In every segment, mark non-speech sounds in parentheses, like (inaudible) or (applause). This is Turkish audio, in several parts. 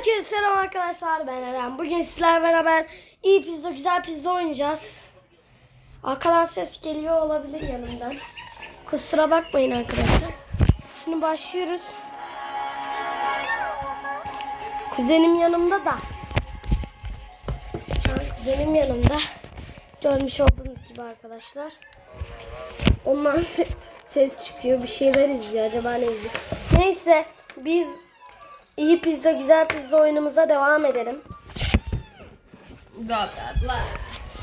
Herkese selam arkadaşlar ben Eren. Bugün sizlerle beraber iyi pizza güzel pizza oynayacağız. Arkadan ses geliyor olabilir yanımdan. Kusura bakmayın arkadaşlar. Şimdi başlıyoruz. Kuzenim yanımda da. Şu an kuzenim yanımda. Görmüş olduğunuz gibi arkadaşlar. Ondan se- (laughs) ses çıkıyor. Bir şeyler izliyor. Acaba ne izliyor? Neyse biz iyi pizza güzel pizza oyunumuza devam edelim.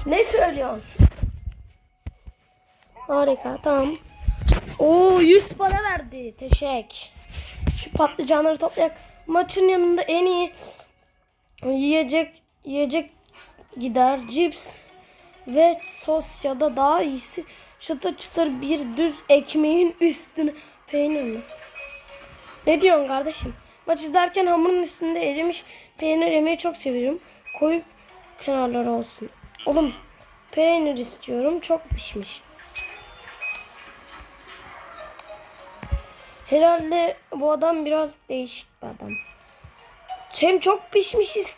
Ne söylüyorsun? Harika tamam. Oo 100 para verdi. Teşekkür. Şu patlıcanları toplayak. Maçın yanında en iyi yiyecek yiyecek gider. Cips ve sos ya da daha iyisi çıtır çıtır bir düz ekmeğin üstüne peynir mi? Ne diyorsun kardeşim? Maç izlerken hamurun üstünde erimiş peynir yemeyi çok seviyorum. Koyu kenarları olsun. Oğlum peynir istiyorum. Çok pişmiş. Herhalde bu adam biraz değişik bir adam. Hem çok pişmiş is-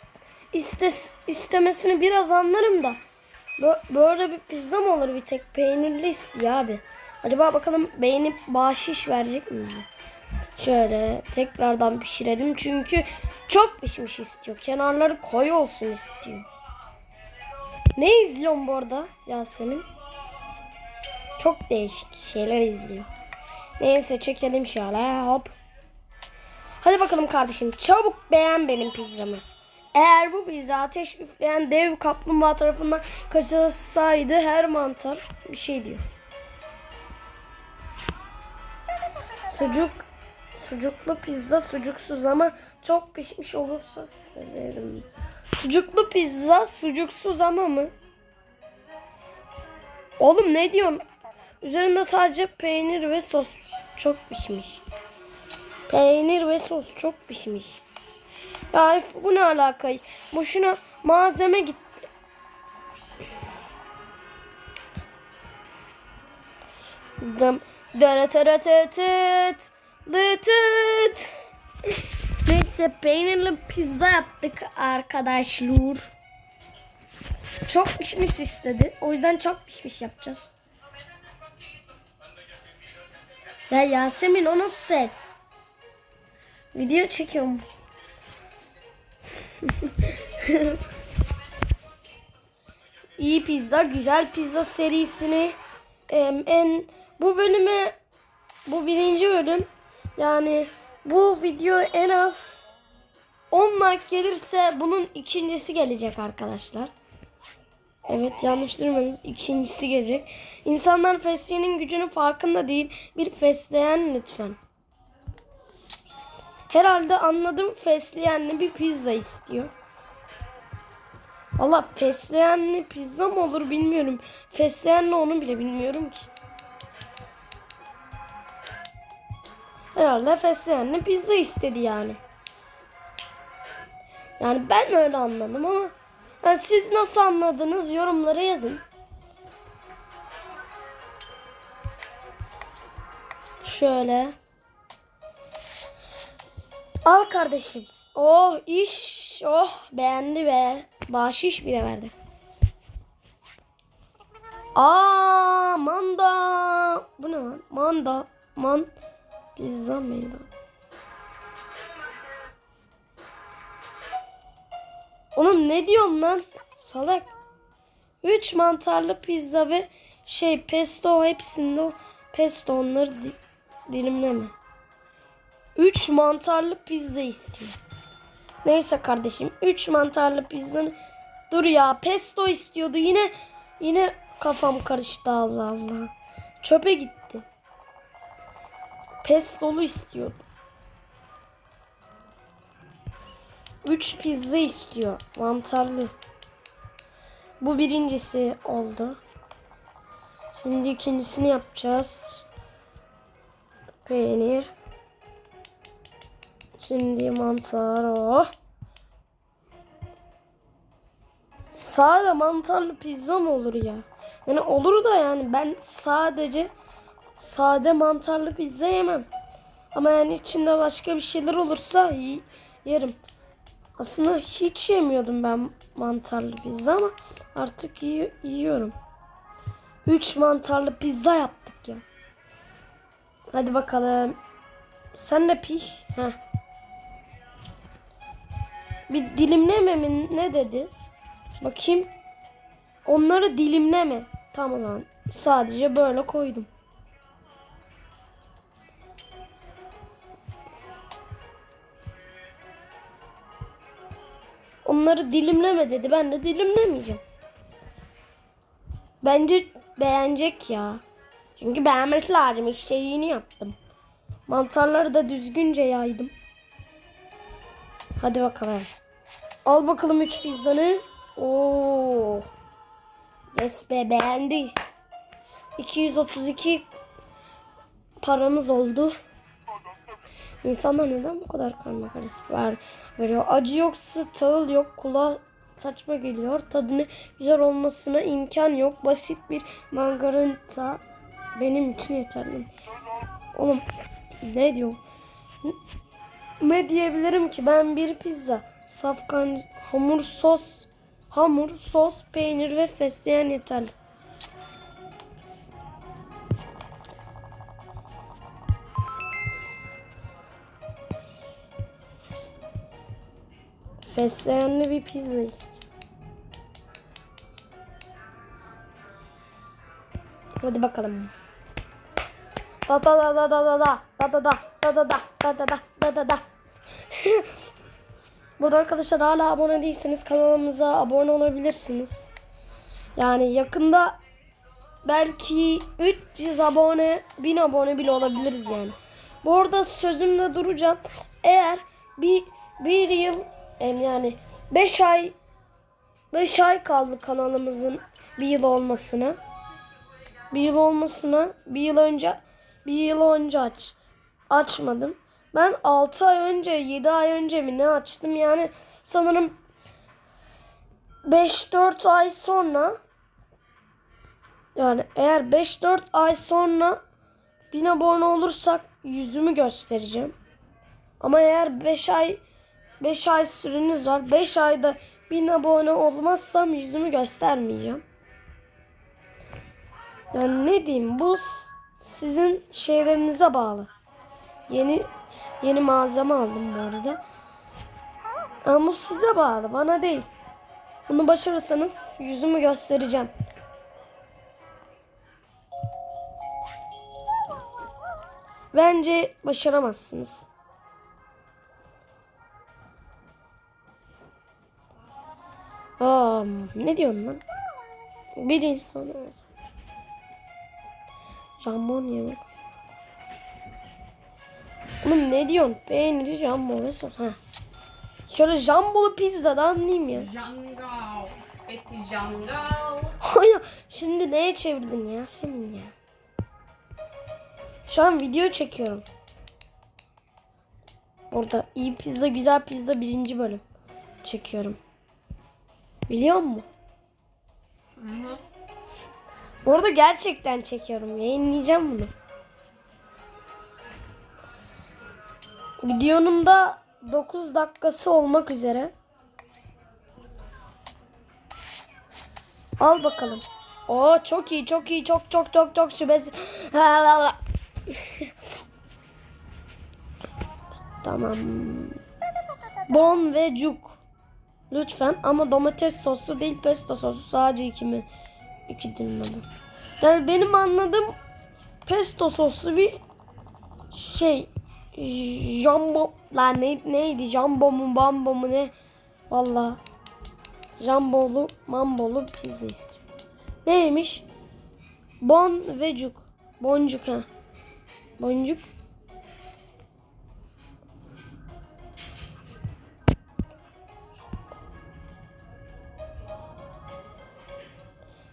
istes- istemesini biraz anlarım da. Bö- Böyle bir pizza mı olur bir tek peynirli istiyor abi. Acaba bakalım beğenip bahşiş verecek mi bize? Şöyle tekrardan pişirelim çünkü çok pişmiş istiyor. Kenarları koyu olsun istiyor. Ne izliyorsun bu arada Yasemin? Çok değişik şeyler izliyor. Neyse çekelim şöyle hop. Hadi bakalım kardeşim çabuk beğen benim pizzamı. Eğer bu pizza ateş üfleyen dev kaplumbağa tarafından kaçırsaydı her mantar bir şey diyor. Sucuk sucuklu pizza sucuksuz ama çok pişmiş olursa severim. Sucuklu pizza sucuksuz ama mı? Oğlum ne diyorsun? Üzerinde sadece peynir ve sos çok pişmiş. Peynir ve sos çok pişmiş. Ya bu ne alaka? Boşuna malzeme gitti. Dım lıtıt. Neyse peynirli pizza yaptık arkadaşlar. Çok pişmiş istedi. O yüzden çok pişmiş yapacağız. Ya Yasemin o nasıl ses? Video çekiyorum. (laughs) İyi pizza, güzel pizza serisini en bu bölüme bu birinci bölüm yani bu video en az 10 like gelirse bunun ikincisi gelecek arkadaşlar. Evet yanlış duymadınız. ikincisi gelecek. İnsanlar fesleğenin gücünün farkında değil. Bir fesleğen lütfen. Herhalde anladım fesleğenli bir pizza istiyor. Valla fesleğenli pizza mı olur bilmiyorum. Fesleğenli onu bile bilmiyorum ki. Herhalde fesleğenli pizza istedi yani. Yani ben öyle anladım ama yani siz nasıl anladınız yorumlara yazın. Şöyle. Al kardeşim. Oh iş. Oh beğendi be. Bahşiş bile verdi. Aa manda. Bu ne lan? Manda. Man. Pizza mıydı? Oğlum ne diyorsun lan? Salak. 3 mantarlı pizza ve şey pesto hepsinde pesto onları di- dilimleme. 3 mantarlı pizza istiyor. Neyse kardeşim 3 mantarlı pizzanı dur ya pesto istiyordu yine yine kafam karıştı Allah Allah. Çöpe gitti. Pestolu istiyordu. 3 pizza istiyor. Mantarlı. Bu birincisi oldu. Şimdi ikincisini yapacağız. Peynir. Şimdi mantar o. Sade mantarlı pizza mı olur ya? Yani olur da yani ben sadece sade mantarlı pizza yemem. Ama yani içinde başka bir şeyler olursa yerim. Aslında hiç yemiyordum ben mantarlı pizza ama artık yi- yiyorum. 3 mantarlı pizza yaptık ya. Hadi bakalım. Sen de piş. Heh. Bir dilimleme mi ne dedi? Bakayım. Onları dilimleme. Tamam lan. Sadece böyle koydum. Onları dilimleme dedi. Ben de dilimlemeyeceğim. Bence beğenecek ya. Çünkü beğenmesi lazım. İşlerini yaptım. Mantarları da düzgünce yaydım. Hadi bakalım. Al bakalım 3 pizzanı. Oo. Yes be beğendi. 232 paramız oldu. İnsanlar neden bu kadar karma karışık ver, veriyor? Acı yoksa tahıl yok. Kulağa saçma geliyor. Tadını güzel olmasına imkan yok. Basit bir margarita benim için yeterli. Oğlum ne diyorum? Ne diyebilirim ki ben bir pizza, safkan, hamur, sos, hamur, sos, peynir ve fesleğen yeterli. Fesleğenli bir pizza istiyorum. Hadi bakalım. Da da da da da da da da da da da da da da da da da da (laughs) Burada arkadaşlar hala abone değilseniz kanalımıza abone olabilirsiniz. Yani yakında belki 300 abone 1000 abone bile olabiliriz yani. Bu arada sözümle duracağım. Eğer bir bir yıl em, yani 5 ay 5 ay kaldı kanalımızın bir yıl olmasına. Bir yıl olmasına bir yıl önce bir yıl önce aç açmadım. Ben 6 ay önce 7 ay önce mi ne açtım yani sanırım 5-4 ay sonra yani eğer 5-4 ay sonra 1000 abone olursak yüzümü göstereceğim. Ama eğer 5 ay 5 ay süreniz var. 5 ayda 1000 abone olmazsam yüzümü göstermeyeceğim. Yani ne diyeyim bu sizin şeylerinize bağlı. Yeni yeni malzeme aldım bu arada. Ama bu size bağlı bana değil. Bunu başarırsanız yüzümü göstereceğim. Bence başaramazsınız. Aa, ne diyorsun lan? Bir insan Jambon yemek. Oğlum ne diyorsun? Peyniri, jambon ve sos. Ha. Şöyle jambolu pizzadan anlayayım ya. Jangal. Eti jangal. Hayır. Şimdi neye çevirdin ya senin ya? Şu an video çekiyorum. Orada iyi pizza güzel pizza birinci bölüm çekiyorum. Biliyor musun? Hı hı. Bu arada gerçekten çekiyorum. Yayınlayacağım bunu. Videonun da 9 dakikası olmak üzere. Al bakalım. Oo çok iyi, çok iyi, çok çok çok çok şüphesiz. (laughs) tamam. Bon ve cuk. Lütfen ama domates soslu değil pesto soslu. Sadece iki mi? İki alayım. Yani benim anladığım pesto soslu bir şey jumbo lan ne, neydi jumbo mu bambo mu ne valla jambolu mambolu pizza istiyorum. Neymiş? Bon ve cuk. Boncuk ha. Boncuk.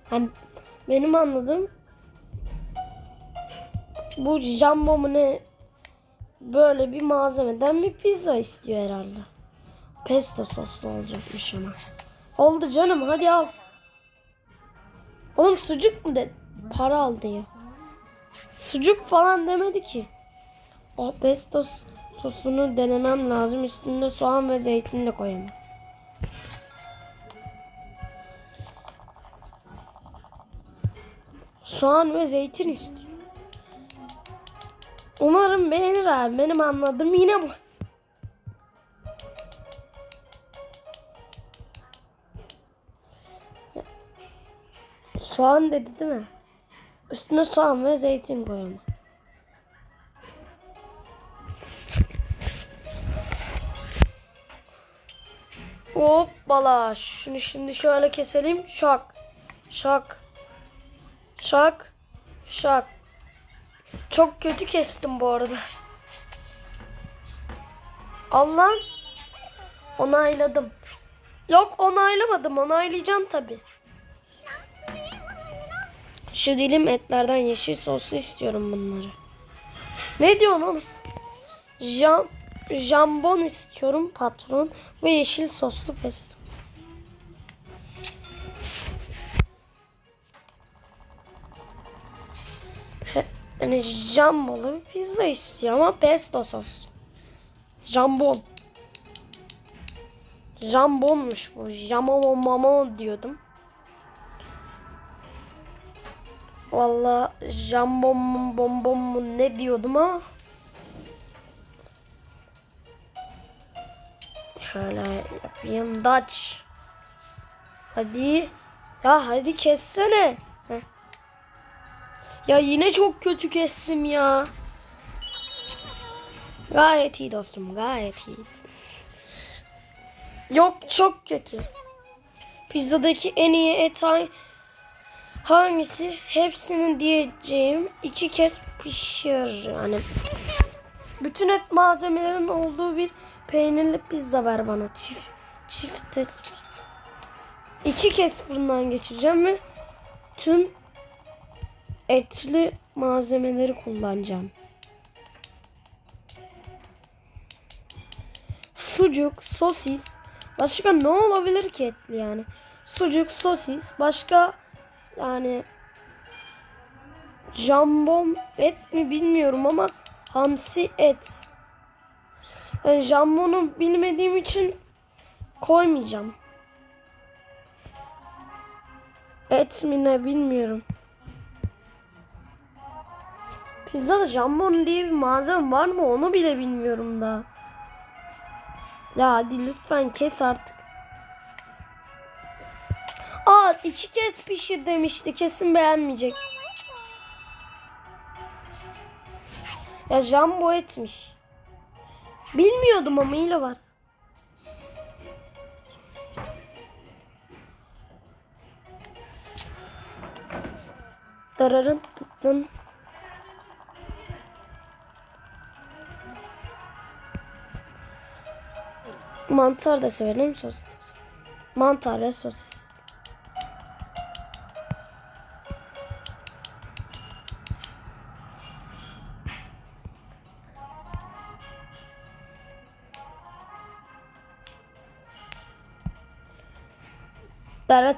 Hem benim anladığım bu jumbo ne böyle bir malzemeden bir pizza istiyor herhalde. Pesto soslu olacakmış ama. Oldu canım hadi al. Oğlum sucuk mu de para al diye. Sucuk falan demedi ki. O pesto sosunu denemem lazım. Üstünde soğan ve zeytin de koyayım. Soğan ve zeytin istiyorum. Umarım beğenir abi. Benim anladığım yine bu. Soğan dedi değil mi? Üstüne soğan ve zeytin koyalım. Hoppala. Şunu şimdi şöyle keselim. Şak. Şak. Şak. Şak. Çok kötü kestim bu arada. Allah. Onayladım. Yok onaylamadım. Onaylayacağım tabi. Şu dilim etlerden yeşil soslu istiyorum bunları. Ne diyorsun oğlum? Jam, jambon istiyorum patron ve yeşil soslu pesto. Yani jambonlu bir pizza istiyor ama pesto sos. Jambon. Jambonmuş bu. Jamon mamon diyordum. Valla jambon mu bonbon mu ne diyordum ama. Şöyle yapayım. Dutch. Hadi. Ya hadi kessene. Ya yine çok kötü kestim ya. Gayet iyi dostum. Gayet iyi. Yok çok kötü. Pizzadaki en iyi et hang- hangisi? Hepsinin diyeceğim iki kez pişir. Yani bütün et malzemelerin olduğu bir peynirli pizza ver bana. Çift çift et. İki kez fırından geçireceğim ve tüm etli malzemeleri kullanacağım. Sucuk, sosis. Başka ne olabilir ki etli yani? Sucuk, sosis. Başka yani jambon et mi bilmiyorum ama hamsi et. Yani jambonu bilmediğim için koymayacağım. Et mi ne bilmiyorum. Pizzada jambon diye bir malzeme var mı onu bile bilmiyorum da. Ya hadi lütfen kes artık. Aa iki kez pişir demişti. Kesin beğenmeyecek. Ya jumbo etmiş. Bilmiyordum ama ile var. Dararın tutun. Mantar da severim sosis. Mantar ve sosis. Tara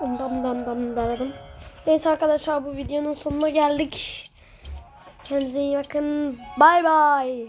dam dam dam daradım. Neyse arkadaşlar bu videonun sonuna geldik. Kendinize iyi bakın. Bay bay.